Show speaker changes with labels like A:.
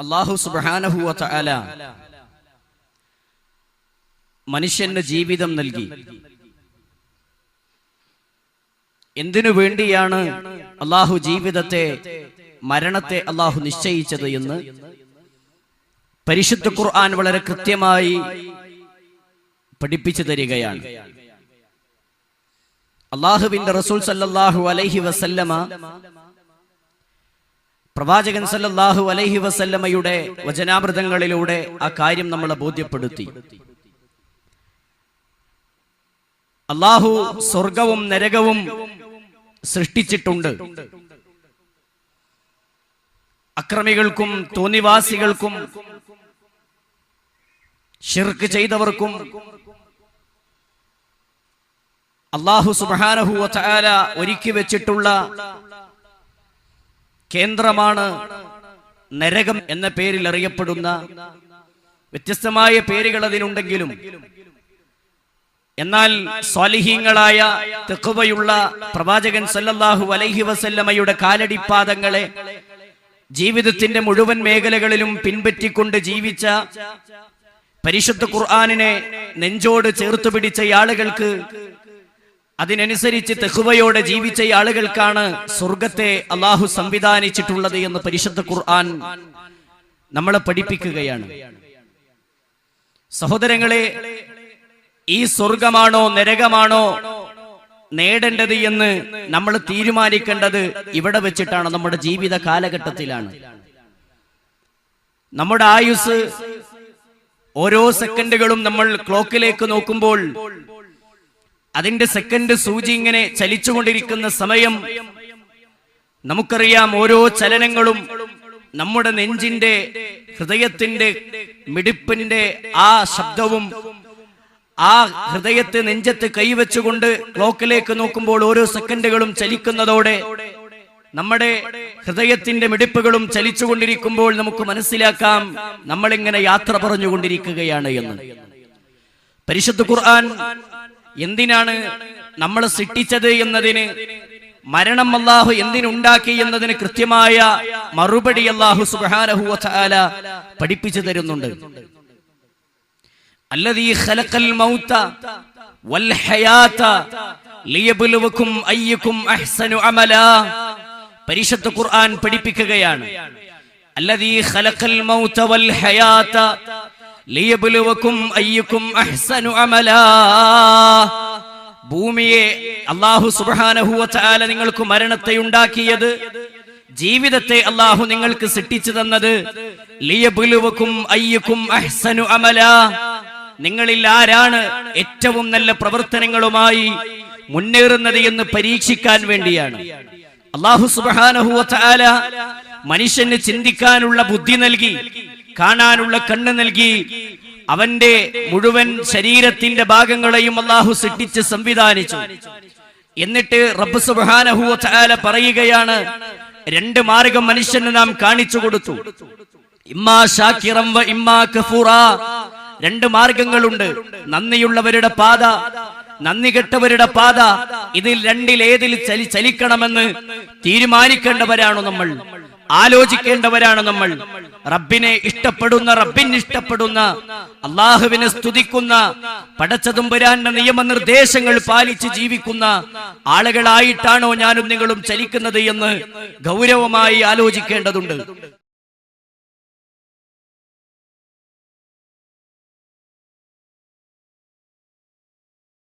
A: അള്ളാഹു സുബാനഹുവ തആല മനുഷ്യന് ജീവിതം നൽകി. എന്തിനു വേണ്ടിയാണ് അള്ളാഹു ജീവിതത്തെ മരണത്തെ അള്ളാഹു നിശ്ചയിച്ചത് എന്ന്? പരിശുദ്ധ ഖുർആൻ വളരെ കൃത്യമായി പഠിപ്പിച്ചു തരികയാണ്. അള്ളാഹുവിന്റെ റസൂൽ സല്ലാഹു അലൈഹി വസല്ലമ പ്രവാചകൻ സല്ലല്ലാഹു അലൈഹി വസല്ലമയുടെ വചനാമൃതങ്ങളിലൂടെ ആ കാര്യം നമ്മളെ ബോധ്യപ്പെടുത്തി. അള്ളാഹു സ്വർഗവും നരകവും സൃഷ്ടിച്ചിട്ടുണ്ട്. അക്രമികൾക്കും തോന്നിവാസികൾക്കും ഷിർക്ക് ചെയ്തവർക്കും അള്ളാഹു സുബാനഹു ഒരുക്കി വെച്ചിട്ടുള്ള കേന്ദ്രമാണ് നരകം എന്ന പേരിൽ അറിയപ്പെടുന്ന വ്യത്യസ്തമായ പേരുകൾ അതിനുണ്ടെങ്കിലും എന്നാൽ സ്വാലിഹീങ്ങളായ തെക്കുവയുള്ള പ്രവാചകൻ സല്ലല്ലാഹു അലൈഹി വസല്ലമയുടെ കാലടിപ്പാദങ്ങളെ ജീവിതത്തിന്റെ മുഴുവൻ മേഖലകളിലും പിൻപറ്റിക്കൊണ്ട് ജീവിച്ച പരിശുദ്ധ ഖുർആാനിനെ നെഞ്ചോട് ചേർത്തുപിടിച്ച ആളുകൾക്ക് അതിനനുസരിച്ച് തെഹുവയോടെ ജീവിച്ച ആളുകൾക്കാണ് സ്വർഗത്തെ അള്ളാഹു സംവിധാനിച്ചിട്ടുള്ളത് എന്ന് പരിശുദ്ധ ഖുർആൻ നമ്മളെ പഠിപ്പിക്കുകയാണ്. സഹോദരങ്ങളെ ഈ സ്വർഗമാണോ നരകമാണോ നേടേണ്ടത് എന്ന് നമ്മൾ തീരുമാനിക്കേണ്ടത് ഇവിടെ വെച്ചിട്ടാണ് നമ്മുടെ ജീവിത കാലഘട്ടത്തിലാണ്. നമ്മുടെ ആയുസ് ഓരോ സെക്കൻഡുകളും നമ്മൾ ക്ലോക്കിലേക്ക് നോക്കുമ്പോൾ അതിന്റെ സെക്കൻഡ് സൂചി ഇങ്ങനെ ചലിച്ചുകൊണ്ടിരിക്കുന്ന സമയം നമുക്കറിയാം ഓരോ ചലനങ്ങളും നമ്മുടെ നെഞ്ചിന്റെ ഹൃദയത്തിന്റെ മിടിപ്പിന്റെ ആ ശബ്ദവും ആ ഹൃദയത്തെ നെഞ്ചത്ത് കൈവച്ചുകൊണ്ട് ക്ലോക്കിലേക്ക് നോക്കുമ്പോൾ ഓരോ സെക്കൻഡുകളും ചലിക്കുന്നതോടെ നമ്മുടെ ഹൃദയത്തിന്റെ മിടിപ്പുകളും ചലിച്ചുകൊണ്ടിരിക്കുമ്പോൾ നമുക്ക് മനസ്സിലാക്കാം നമ്മളിങ്ങനെ യാത്ര പറഞ്ഞുകൊണ്ടിരിക്കുകയാണ് എന്ന്. പരിശുദ്ധ ഖുർആൻ എന്തിനാണ് നമ്മൾ സൃഷ്ടിച്ചത് എന്നതിന്? മരണം അല്ലാഹു എന്തിനുണ്ടാക്കി എന്നതിന് കൃത്യമായ മറുപടി അള്ളാഹു സുബാനഹുല പഠിപ്പിച്ചു തരുന്നുണ്ട്. അല്ലതീ ഖലഖൽ മൗത വൽ ഹയാത ലിയബ്ലുവകും അയ്യകും അഹ്സനു അമല. പരിശുദ്ധ ഖുർആൻ പഠിപ്പിക്കുകയാണ്. അല്ലതീ ഖലഖൽ മൗത വൽ ഹയാത ലിയബുലുവക്കും അയ്യക്കും അഹ്സനു അമല. ഭൂമിയെ അള്ളാഹു സുബാനഹുവാല നിങ്ങൾക്ക് മരണത്തെ ഉണ്ടാക്കിയത് ജീവിതത്തെ അള്ളാഹു നിങ്ങൾക്ക് സൃഷ്ടിച്ചു തന്നത് ലിയബുലുവക്കും അയ്യക്കും അഹ്സനു അമല. നിങ്ങളിൽ ആരാണ് ഏറ്റവും നല്ല പ്രവർത്തനങ്ങളുമായി മുന്നേറുന്നത് എന്ന് പരീക്ഷിക്കാൻ വേണ്ടിയാണ്. അള്ളാഹു സുബാനഹുവാല മനുഷ്യന് ചിന്തിക്കാനുള്ള ബുദ്ധി നൽകി കാണാനുള്ള കണ്ണ് നൽകി അവന്റെ മുഴുവൻ ശരീരത്തിന്റെ ഭാഗങ്ങളെയും അള്ളാഹു സൃഷ്ടിച്ച് സംവിധാനിച്ചു. എന്നിട്ട് റബ്ബ് സുബ്ഹാനഹു വതആല പറയുകയാണ് രണ്ട് മാർഗം മനുഷ്യന് നാം കാണിച്ചു കൊടുത്തു. ഇമ്മാ വ ഇമ്മാ കഫൂറ. രണ്ട് മാർഗങ്ങളുണ്ട്. നന്ദിയുള്ളവരുടെ പാത നന്ദി കെട്ടവരുടെ പാത. ഇതിൽ രണ്ടിൽ ഏതിൽ ചലി ചലിക്കണമെന്ന് തീരുമാനിക്കേണ്ടവരാണോ നമ്മൾ. ആലോചിക്കേണ്ടവരാണ് നമ്മൾ. റബ്ബിനെ ഇഷ്ടപ്പെടുന്ന റബ്ബിന് ഇഷ്ടപ്പെടുന്ന അള്ളാഹുവിനെ സ്തുതിക്കുന്ന പടച്ചതുമ്പുരാന്റെ നിയമനിർദ്ദേശങ്ങൾ പാലിച്ച് ജീവിക്കുന്ന ആളുകളായിട്ടാണോ ഞാനും നിങ്ങളും ചലിക്കുന്നത് എന്ന് ഗൗരവമായി ആലോചിക്കേണ്ടതുണ്ട്.